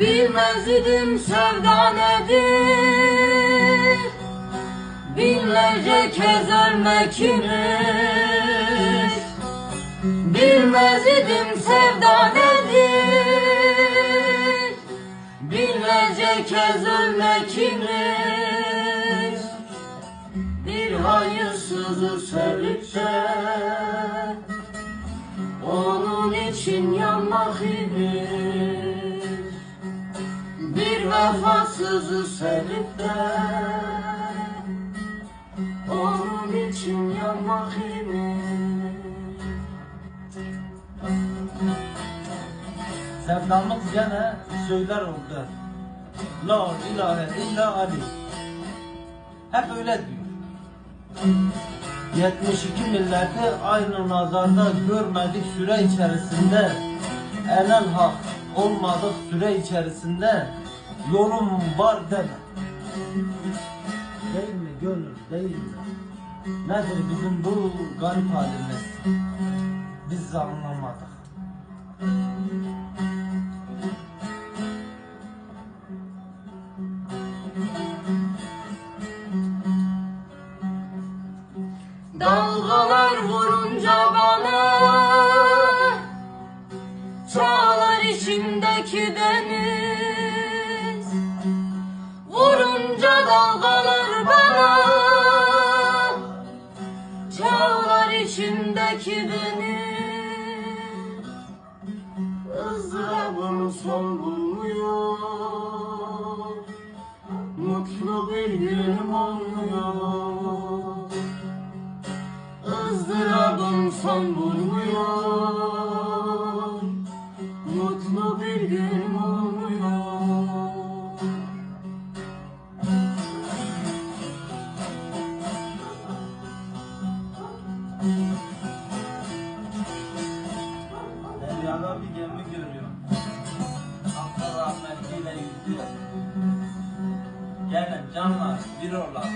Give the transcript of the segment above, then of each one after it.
Bilmez idim sevda nedir? Binlerce kez ölmek imiş Bilmez idim sevda nedir? Binlerce kez ölmek imiş Bir hayırsızı sevip Onun için yanmak imiş vefasızı sevip de Onun için yanmak imiş Sevdamız gene söyler oldu. La ilahe illa Ali. Hep öyle diyor. 72 milleti aynı nazarda görmedik süre içerisinde enel hak olmadık süre içerisinde yolum var deme. Değil mi gönül değil mi? Nedir bizim bu garip halimiz? Biz anlamadık. Dalgalar vurunca bana Çağlar içindeki deniz deniz ızdırabım son bulmuyor. Mutlu bir günüm olmuyor. Izdırabım son bulmuyor. Mutlu bir gün olmuyor yüzüyor. Gelin canlar bir olalım.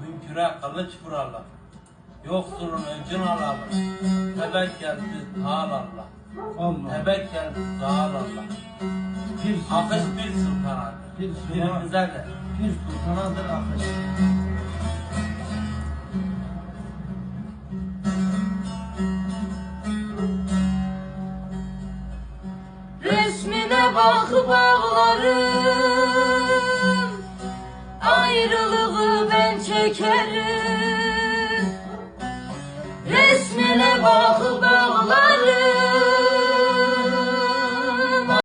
Münküre kılıç vuralım. Yoksulun öcün alalım. Tebek geldi dağıl Allah. Allah. Tebek geldi dağıl Allah. Pir Akış bir sultanadır. Bir sultan. Birimize de. pir sultanadır akış. Resmine bakıp ağlarım Ayrılığı ben çekerim. Resmine bakıp ağlarım